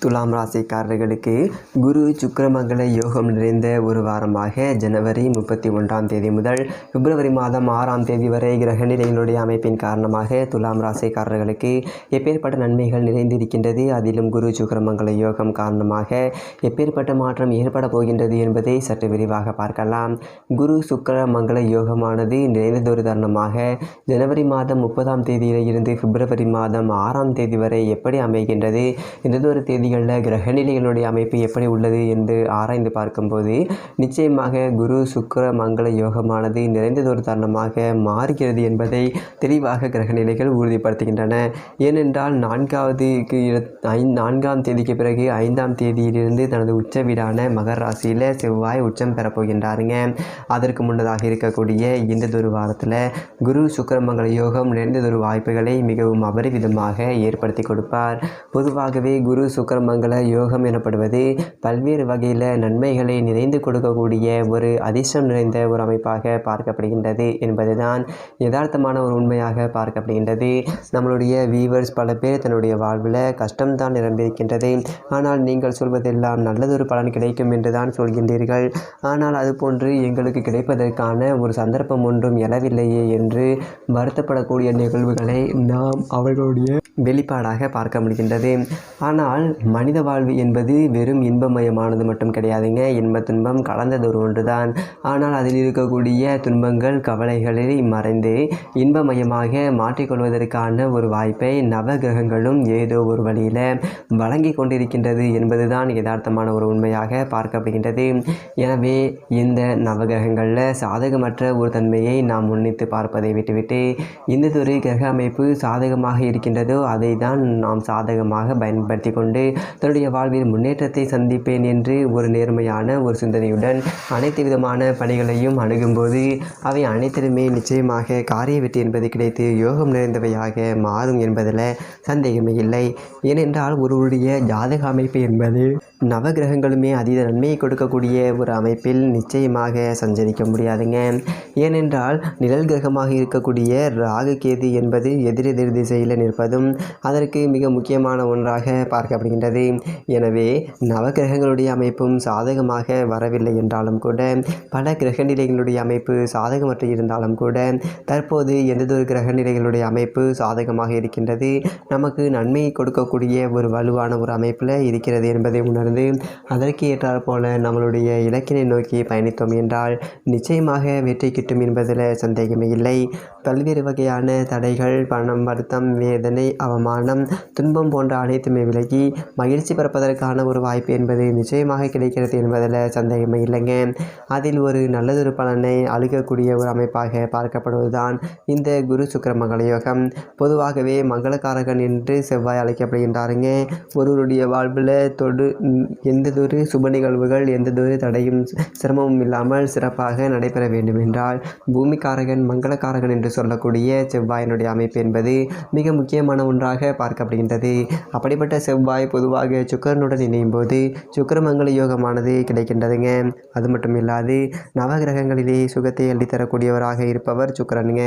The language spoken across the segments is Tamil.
துலாம் ராசிக்காரர்களுக்கு குரு சுக்கிரமங்கல யோகம் நிறைந்த ஒரு வாரமாக ஜனவரி முப்பத்தி ஒன்றாம் தேதி முதல் பிப்ரவரி மாதம் ஆறாம் தேதி வரை கிரக நிலைகளுடைய அமைப்பின் காரணமாக துலாம் ராசிக்காரர்களுக்கு எப்பேற்பட்ட நன்மைகள் நிறைந்திருக்கின்றது அதிலும் குரு சுக்கிரமங்கல யோகம் காரணமாக எப்பேற்பட்ட மாற்றம் ஏற்பட போகின்றது என்பதை சற்று விரிவாக பார்க்கலாம். குரு சுக்கிர மங்கள யோகமானது நிறைந்ததொரு தருணமாக ஜனவரி மாதம் முப்பதாம் தேதியிலிருந்து பிப்ரவரி மாதம் ஆறாம் தேதி வரை எப்படி அமைகின்றது இந்ததொரு தேதிகளில் கிரகநிலைகளுடைய அமைப்பு எப்படி உள்ளது என்று ஆராய்ந்து பார்க்கும்போது நிச்சயமாக குரு சுக்கர மங்கள யோகமானது நிறைந்ததொரு தருணமாக மாறுகிறது என்பதை தெளிவாக கிரகநிலைகள் உறுதிப்படுத்துகின்றன. ஏனென்றால் நான்காவதுக்கு நான்காம் தேதிக்கு பிறகு ஐந்தாம் தேதியிலிருந்து தனது உச்ச வீடான மகர ராசியில் செவ்வாய் உச்சம் பெறப்போகின்றாருங்க அதற்கு முன்னதாக இருக்கக்கூடிய இந்ததொரு வாரத்தில் குரு சுக்கிரமங்கல யோகம் நிறைந்ததொரு வாய்ப்புகளை மிகவும் அபரிவிதமாக ஏற்படுத்தி கொடுப்பார். பொதுவாகவே குரு மங்கள யோகம் எனப்படுவது பல்வேறு வகையில் நன்மைகளை நிறைந்து கொடுக்கக்கூடிய ஒரு அதிர்ஷ்டம் நிறைந்த ஒரு அமைப்பாக பார்க்கப்படுகின்றது என்பதுதான் யதார்த்தமான ஒரு உண்மையாக பார்க்கப்படுகின்றது. நம்மளுடைய வியூவர்ஸ் பல பேர் தன்னுடைய வாழ்வில் கஷ்டம்தான் நிரம்பியிருக்கின்றது. ஆனால் நீங்கள் சொல்வதெல்லாம் நல்லதொரு பலன் கிடைக்கும் என்று தான் சொல்கின்றீர்கள். ஆனால் அதுபோன்று எங்களுக்கு கிடைப்பதற்கான ஒரு சந்தர்ப்பம் ஒன்றும் எழவில்லையே என்று வருத்தப்படக்கூடிய நிகழ்வுகளை நாம் அவர்களுடைய வெளிப்பாடாக பார்க்க முடிகின்றது. ஆனால் மனித வாழ்வு என்பது வெறும் இன்பமயமானது மட்டும் கிடையாதுங்க. இன்ப துன்பம் கலந்ததொரு ஒன்றுதான். ஆனால் அதில் இருக்கக்கூடிய துன்பங்கள் கவலைகளை மறைந்து இன்பமயமாக மாற்றிக்கொள்வதற்கான ஒரு வாய்ப்பை நவகிரகங்களும் ஏதோ ஒரு வழியில் வழங்கி கொண்டிருக்கின்றது என்பதுதான் யதார்த்தமான ஒரு உண்மையாக பார்க்கப்படுகின்றது. எனவே இந்த நவகிரகங்களில் சாதகமற்ற ஒரு தன்மையை நாம் முன்னித்து பார்ப்பதை விட்டுவிட்டு எந்ததொரு கிரக அமைப்பு சாதகமாக இருக்கின்றதோ அதை தான் நாம் சாதகமாக பயன்படுத்தி கொண்டு தன்னுடைய வாழ்வில் முன்னேற்றத்தை சந்திப்பேன் என்று ஒரு நேர்மையான ஒரு சிந்தனையுடன் அனைத்து விதமான பணிகளையும் அணுகும்போது அவை அனைத்திலுமே நிச்சயமாக காரிய வெற்றி என்பது கிடைத்து யோகம் நிறைந்தவையாக மாறும் என்பதில் சந்தேகமே இல்லை. ஏனென்றால் ஒருவருடைய ஜாதக அமைப்பு என்பது நவகிரகங்களுமே அதீத நன்மையை கொடுக்கக்கூடிய ஒரு அமைப்பில் நிச்சயமாக சஞ்சரிக்க முடியாதுங்க. ஏனென்றால் நிழல் கிரகமாக இருக்கக்கூடிய ராகு கேது என்பது எதிரெதிர் திசையில் நிற்பதும் அதற்கு மிக முக்கியமான ஒன்றாக பார்க்கப்படுகின்றது. எனவே நவகிரகங்களுடைய அமைப்பும் சாதகமாக வரவில்லை என்றாலும் கூட பல கிரக நிலைகளுடைய அமைப்பு சாதகமற்று இருந்தாலும் கூட தற்போது எந்ததொரு கிரக நிலைகளுடைய அமைப்பு சாதகமாக இருக்கின்றது? நமக்கு நன்மையை கொடுக்கக்கூடிய ஒரு வலுவான ஒரு அமைப்பில் இருக்கிறது என்பதை இருந்து அதற்கு ஏற்றால் போல நம்மளுடைய இலக்கினை நோக்கி பயணித்தோம் என்றால் நிச்சயமாக வெற்றி கிட்டும் என்பதில் சந்தேகமே இல்லை. பல்வேறு வகையான தடைகள் பணம் வருத்தம் வேதனை அவமானம் துன்பம் போன்ற அனைத்துமே விலகி மகிழ்ச்சி பிறப்பதற்கான ஒரு வாய்ப்பு என்பது நிச்சயமாக கிடைக்கிறது என்பதில் சந்தேகமே இல்லைங்க. அதில் ஒரு நல்லதொரு பலனை அழுகக்கூடிய ஒரு அமைப்பாக பார்க்கப்படுவதுதான் இந்த குரு சுக்கர மங்கள யோகம். பொதுவாகவே மங்களக்காரகன் என்று செவ்வாய் அழைக்கப்படுகின்றாருங்க. ஒருவருடைய வாழ்வில் தொடு எந்ததொரு சுப நிகழ்வுகள் எந்ததொரு தடையும் சிரமமும் இல்லாமல் சிறப்பாக நடைபெற வேண்டும் என்றால் பூமிக்காரகன் மங்களக்காரகன் என்று சொல்லக்கூடிய செவ்வாயினுடைய அமைப்பு என்பது மிக முக்கியமான ஒன்றாக பார்க்கப்படுகின்றது. அப்படிப்பட்ட செவ்வாய் பொதுவாக சுக்கரனுடன் இணையும் போது சுக்கரமங்கல யோகமானது கிடைக்கின்றதுங்க. அது மட்டும் இல்லாது நவகிரகங்களிலே சுகத்தை அள்ளித்தரக்கூடியவராக இருப்பவர் சுக்கரனுங்க.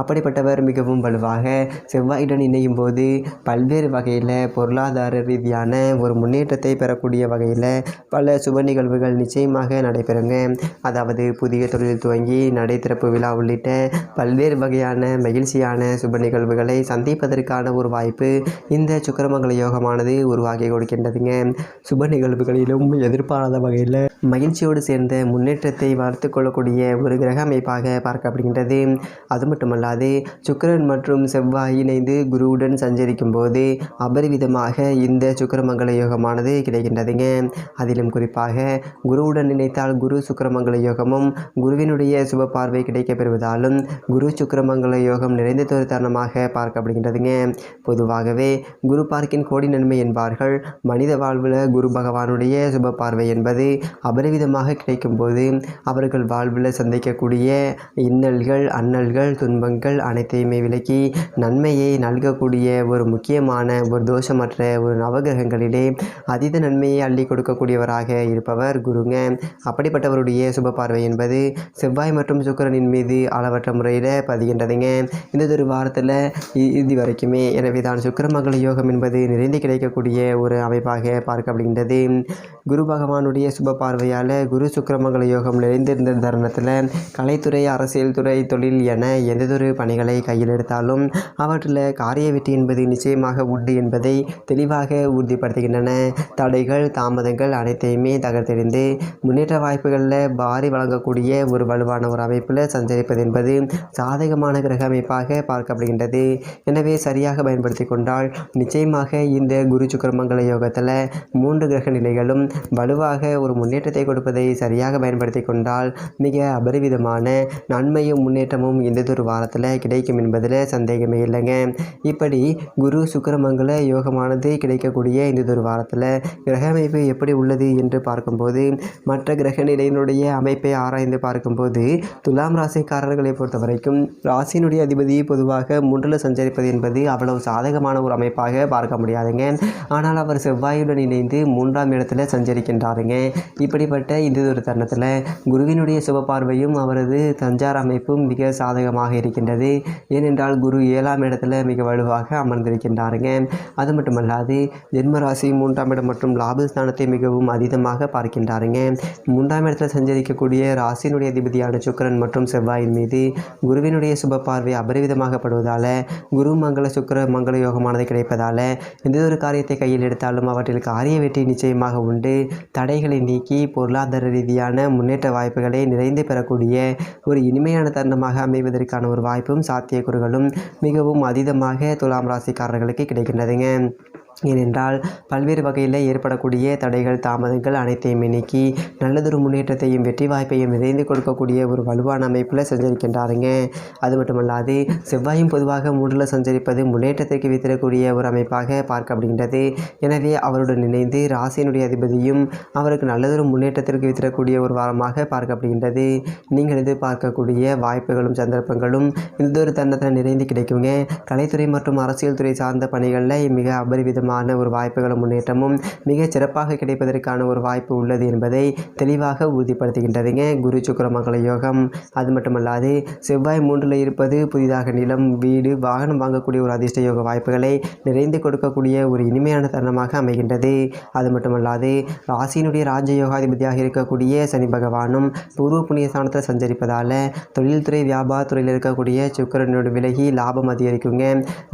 அப்படிப்பட்டவர் மிகவும் வலுவாக செவ்வாயுடன் இணையும் போது பல்வேறு வகையில் பொருளாதார ரீதியான ஒரு முன்னேற்றத்தை பெறக்கூடிய வகையில் பல சுப நிகழ்வுகள் நிச்சயமாக நடைபெறுங்க. அதாவது புதிய தொழில் துவங்கி நடை திறப்பு விழா உள்ளிட்ட பல்வேறு வகையான மகிழ்ச்சியான சுப நிகழ்வுகளை சந்திப்பதற்கான ஒரு வாய்ப்பு இந்த சுக்கிரமங்கல யோகமானது உருவாக்கி கொடுக்கின்றதுங்க. சுப நிகழ்வுகளிலும் எதிர்பாராத வகையில் மகிழ்ச்சியோடு சேர்ந்த முன்னேற்றத்தை வளர்த்து கொள்ளக்கூடிய ஒரு கிரக அமைப்பாக பார்க்கப்படுகின்றது. அது மட்டுமல்லாது சுக்கிரன் மற்றும் செவ்வாய் இணைந்து குருவுடன் சஞ்சரிக்கும் போது அபரிவிதமாக இந்த சுக்கிரமங்கல யோகமானது கிடைக்கின்றதுங்க. அதிலும் குறிப்பாக குருவுடன் நினைத்தால் குரு சுக்கிரமங்கல யோகமும் குருவினுடைய சுப பார்வை கிடைக்கப் பெறுவதாலும் குரு சுக்கிரமங்கல யோகம் நிறைந்ததொரு தருணமாக பார்க்கப்படுகின்றதுங்க. பொதுவாகவே குரு பார்க்கின் கோடி நன்மை என்பார்கள். மனித வாழ்வில் குரு பகவானுடைய சுப பார்வை என்பது அபரிவிதமாக கிடைக்கும்போது அவர்கள் வாழ்வில் சந்திக்கக்கூடிய இன்னல்கள் அன்னல்கள் துன்பங்கள் அனைத்தையுமே விலக்கி நன்மையை நல்கக்கூடிய ஒரு முக்கியமான ஒரு தோஷமற்ற ஒரு நவகிரகங்களிலே அதீத நன்மையை அள்ளி கொடுக்கக்கூடியவராக இருப்பவர் குருங்க. அப்படிப்பட்டவருடைய சுப பார்வை என்பது செவ்வாய் மற்றும் சுக்கிரனின் மீது அளவற்ற முறையில் பதிகின்றதுங்க இந்த ஒரு வாரத்தில் இறுதி வரைக்குமே. எனவே தான் சுக்கரமங்கள யோகம் என்பது நிறைந்து கிடைக்கக்கூடிய ஒரு அமைப்பாக பார்க்கப்படுகின்றது. குரு பகவானுடைய சுப பார்வையால் குரு சுக்கரமங்கள யோகம் நிறைந்திருந்த தருணத்தில் கலைத்துறை அரசியல் துறை தொழில் என எந்ததொரு பணிகளை கையில் எடுத்தாலும் அவற்றில் காரிய வெற்றி என்பது நிச்சயமாக உண்டு என்பதை தெளிவாக உறுதிப்படுத்துகின்றன. தடைகள் தாமதங்கள் அனைத்தையுமே தகர்த்தெறிந்து முன்னேற்ற வாய்ப்புகளில் பாரி வழங்கக்கூடிய ஒரு வலுவான ஒரு அமைப்பில் சஞ்சரிப்பது என்பது சாதக சாதகமான கிரக அமைப்பாக பார்க்கப்படுகின்றது. எனவே சரியாக பயன்படுத்தி கொண்டால் நிச்சயமாக இந்த குரு சுக்கிரமங்கல யோகத்தில் மூன்று கிரக நிலைகளும் வலுவாக ஒரு முன்னேற்றத்தை கொடுப்பதை சரியாக பயன்படுத்தி கொண்டால் மிக அபரிவிதமான நன்மையும் முன்னேற்றமும் இந்ததொரு வாரத்தில் கிடைக்கும் என்பதில் சந்தேகமே இல்லைங்க. இப்படி குரு சுக்கிரமங்கல யோகமானது கிடைக்கக்கூடிய இந்ததொரு வாரத்தில் கிரக அமைப்பு எப்படி உள்ளது என்று பார்க்கும்போது மற்ற கிரக நிலையினுடைய அமைப்பை ஆராய்ந்து பார்க்கும்போது துலாம் ராசிக்காரர்களை பொறுத்த வரைக்கும் ராசியினுடைய அதிபதி பொதுவாக மூன்றில் சஞ்சரிப்பது என்பது அவ்வளவு சாதகமான ஒரு அமைப்பாக பார்க்க முடியாதுங்க. ஆனால் அவர் செவ்வாயுடன் இணைந்து மூன்றாம் இடத்துல சஞ்சரிக்கின்றாருங்க. இப்படிப்பட்ட இந்த ஒரு தருணத்தில் குருவினுடைய சிவபார்வையும் அவரது சஞ்சார அமைப்பும் மிக சாதகமாக இருக்கின்றது. ஏனென்றால் குரு ஏழாம் இடத்துல மிக வலுவாக அமர்ந்திருக்கின்றாருங்க. அது மட்டுமல்லாது ஜென்மராசி மூன்றாம் இடம் மற்றும் லாபஸ்தானத்தை மிகவும் அதீதமாக பார்க்கின்றாருங்க. மூன்றாம் இடத்துல சஞ்சரிக்கக்கூடிய ராசியினுடைய அதிபதியான சுக்கிரன் மற்றும் செவ்வாயின் மீது குருவினுடைய சுப பார்வை அபரிவிதமாகப்படுவதால் குரு மங்கள சுக்கர மங்கள யோகமானது கிடைப்பதால் எந்த ஒரு காரியத்தை கையில் எடுத்தாலும் அவற்றில் காரிய வெற்றி நிச்சயமாக உண்டு. தடைகளை நீக்கி பொருளாதார ரீதியான முன்னேற்ற வாய்ப்புகளை நிறைந்து பெறக்கூடிய ஒரு இனிமையான தருணமாக அமைவதற்கான ஒரு வாய்ப்பும் சாத்தியக்கூறுகளும் மிகவும் அதீதமாக துலாம் ராசிக்காரர்களுக்கு கிடைக்கின்றதுங்க. ஏனென்றால் பல்வேறு வகையில் ஏற்படக்கூடிய தடைகள் தாமதங்கள் அனைத்தையும் நீக்கி நல்லதொரு முன்னேற்றத்தையும் வெற்றி வாய்ப்பையும் நிறைந்து கொடுக்கக்கூடிய ஒரு வலுவான அமைப்பில் சஞ்சரிக்கின்றாருங்க. அது மட்டுமல்லாது செவ்வாயும் பொதுவாக மூன்றில் சஞ்சரிப்பது முன்னேற்றத்திற்கு வைத்திருக்கக்கூடிய ஒரு அமைப்பாக பார்க்கப்படுகின்றது. எனவே அவருடன் இணைந்து ராசியினுடைய அதிபதியும் அவருக்கு நல்லதொரு முன்னேற்றத்திற்கு வைத்திருக்கக்கூடிய ஒரு வாரமாக பார்க்கப்படுகின்றது. நீங்கள் எதிர்பார்க்கக்கூடிய வாய்ப்புகளும் சந்தர்ப்பங்களும் இந்த ஒரு தருணத்தில் நிறைந்து கிடைக்குங்க. கலைத்துறை மற்றும் அரசியல் துறை சார்ந்த பணிகளில் மிக அபரிவிதம் விதமான ஒரு வாய்ப்புகளும் முன்னேற்றமும் மிக சிறப்பாக கிடைப்பதற்கான ஒரு வாய்ப்பு உள்ளது என்பதை தெளிவாக உறுதிப்படுத்துகின்றதுங்க குரு சுக்கிரமங்கல யோகம். அது மட்டுமல்லாது செவ்வாய் மூன்றில் இருப்பது புதிதாக நிலம் வீடு வாகனம் வாங்கக்கூடிய ஒரு அதிர்ஷ்ட யோக வாய்ப்புகளை நிறைந்து கொடுக்கக்கூடிய ஒரு இனிமையான தருணமாக அமைகின்றது. அது மட்டுமல்லாது ராசியினுடைய ராஜ யோகாதிபதியாக இருக்கக்கூடிய சனி பகவானும் பூர்வ புண்ணிய ஸ்தானத்தில் சஞ்சரிப்பதால் தொழில்துறை வியாபாரத்துறையில் இருக்கக்கூடிய சுக்கிரனோடு விலகி லாபம் அதிகரிக்குங்க.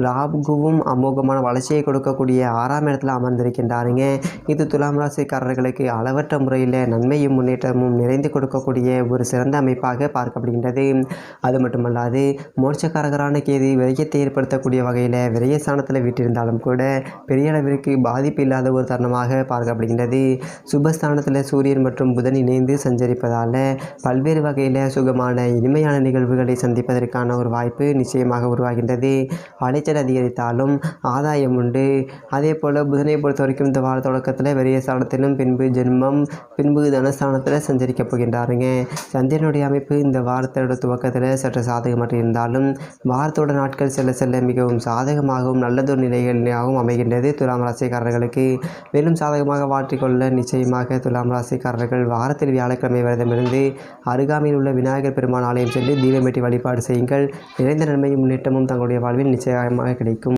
லாபமும் அமோகமான வளர்ச்சியை கொடுக்கக்கூடிய ஆறாம் இடத்துல அமர்ந்திருக்கின்றாருங்க. இது துலாம் ராசிக்காரர்களுக்கு அளவற்ற முறையில் நன்மையும் முன்னேற்றமும் நிறைந்து கொடுக்கக்கூடிய ஒரு சிறந்த அமைப்பாக பார்க்கப்படுகின்றது. அது மட்டுமல்லாது மோட்சக்காரகரான கேது விரயத்தை ஏற்படுத்தக்கூடிய வகையில் விரயஸ்தானத்தில் விட்டிருந்தாலும் கூட பெரிய அளவிற்கு பாதிப்பு இல்லாத ஒரு தருணமாக பார்க்கப்படுகின்றது. சுபஸ்தானத்தில் சூரியன் மற்றும் புதன் இணைந்து சஞ்சரிப்பதால் பல்வேறு வகையில் சுகமான இனிமையான நிகழ்வுகளை சந்திப்பதற்கான ஒரு வாய்ப்பு நிச்சயமாக உருவாகின்றது. அலைச்சல் அதிகரித்தாலும் ஆதாயம் உண்டு. அதே போல் புதனை பொறுத்த வரைக்கும் இந்த வார தொடக்கத்தில் பெரிய ஸ்தானத்திலும் பின்பு ஜென்மம் பின்பு தனஸ்தானத்தில் சஞ்சரிக்கப் போகின்றாருங்க. சந்திரனுடைய அமைப்பு இந்த வாரத்தோட துவக்கத்தில் சற்று சாதகமற்று இருந்தாலும் வாரத்தோட நாட்கள் செல்ல செல்ல மிகவும் சாதகமாகவும் நல்லதொரு நிலைகளாகவும் அமைகின்றது துலாம் ராசிக்காரர்களுக்கு. மேலும் சாதகமாக மாற்றிக்கொள்ள நிச்சயமாக துலாம் ராசிக்காரர்கள் வாரத்தில் வியாழக்கிழமை விரதமிருந்து அருகாமையில் உள்ள விநாயகர் பெருமான் ஆலயம் சென்று தீபமேட்டி வழிபாடு செய்யுங்கள். நிறைந்த நன்மையும் முன்னேற்றமும் தங்களுடைய வாழ்வில் நிச்சயமாக கிடைக்கும்.